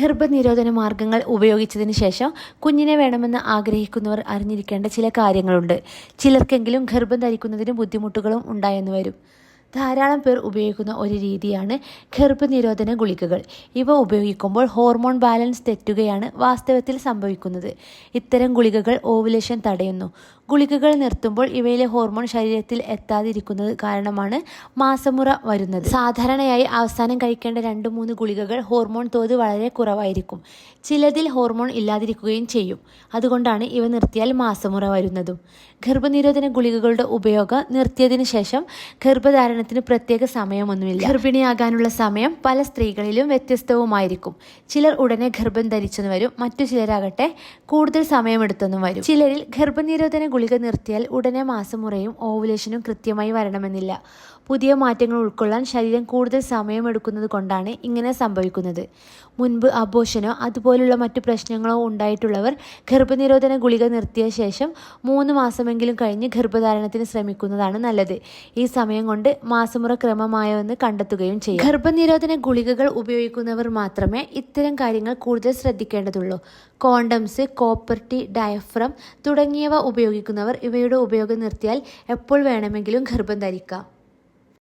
ഗർഭനിരോധന മാർഗങ്ങൾ ഉപയോഗിച്ചതിന് ശേഷം കുഞ്ഞിനെ വേണമെന്ന് ആഗ്രഹിക്കുന്നവർ അറിഞ്ഞിരിക്കേണ്ട ചില കാര്യങ്ങളുണ്ട്. ചിലർക്കെങ്കിലും ഗർഭം ധരിക്കുന്നതിന് ബുദ്ധിമുട്ടുകളും ഉണ്ടായെന്ന് വരും. ധാരാളം പേർ ഉപയോഗിക്കുന്ന ഒരു രീതിയാണ് ഗർഭനിരോധന ഗുളികകൾ. ഇവ ഉപയോഗിക്കുമ്പോൾ ഹോർമോൺ ബാലൻസ് തെറ്റുകയാണ് വാസ്തവത്തിൽ സംഭവിക്കുന്നത്. ഇത്തരം ഗുളികകൾ ഓവുലേഷൻ തടയുന്നു. ഗുളികകൾ നിർത്തുമ്പോൾ ഇവയിലെ ഹോർമോൺ ശരീരത്തിൽ എത്താതിരിക്കുന്നത് കാരണമാണ് മാസമുറ വരുന്നത്. സാധാരണയായി അവസാനം കഴിക്കേണ്ട രണ്ട് മൂന്ന് ഗുളികകൾ ഹോർമോൺ തോത് വളരെ കുറവായിരിക്കും. ചിലതിൽ ഹോർമോൺ ഇല്ലാതിരിക്കുകയും ചെയ്യും. അതുകൊണ്ടാണ് ഇവ നിർത്തിയാൽ മാസമുറ വരുന്നതും. ഗർഭനിരോധന ഗുളികകളുടെ ഉപയോഗം നിർത്തിയതിനു ശേഷം ഗർഭധാരണത്തിന് പ്രത്യേക സമയമൊന്നുമില്ല. ഗർഭിണിയാകാനുള്ള സമയം പല സ്ത്രീകളിലും വ്യത്യസ്തവുമായിരിക്കും. ചിലർ ഉടനെ ഗർഭം ധരിച്ചെന്ന് വരും മറ്റു ചിലരാകട്ടെ കൂടുതൽ സമയമെടുത്തെന്നും വരും. ചിലരിൽ ഗർഭനിരോധന ഗുളിക നിർത്തിയാൽ ഉടനെ മാസമുറയും ഓവുലേഷനും കൃത്യമായി വരണമെന്നില്ല. പുതിയ മാറ്റങ്ങൾ ഉൾക്കൊള്ളാൻ ശരീരം കൂടുതൽ സമയമെടുക്കുന്നത് കൊണ്ടാണ് ഇങ്ങനെ സംഭവിക്കുന്നത്. മുൻപ് അബോഷനോ അതുപോലുള്ള മറ്റു പ്രശ്നങ്ങളോ ഉണ്ടായിട്ടുള്ളവർ ഗർഭനിരോധന ഗുളിക നിർത്തിയ ശേഷം മൂന്ന് മാസമെങ്കിലും കഴിഞ്ഞ് ഗർഭധാരണത്തിന് ശ്രമിക്കുന്നതാണ് നല്ലത്. ഈ സമയം കൊണ്ട് മാസമുറ ക്രമമായോ എന്ന് കണ്ടെത്തുകയും ചെയ്യും. ഗർഭനിരോധന ഗുളികകൾ ഉപയോഗിക്കുന്നവർ മാത്രമേ ഇത്തരം കാര്യങ്ങൾ കൂടുതൽ ശ്രദ്ധിക്കേണ്ടതുള്ളൂ. കോണ്ടംസ് കോപ്പർട്ടി ഡയഫ്രം തുടങ്ങിയവ ഉപയോഗിക്കുന്നവർ ഇവയുടെ ഉപയോഗം നിർത്തിയാൽ എപ്പോൾ വേണമെങ്കിലും ഗർഭം ധരിക്കാം.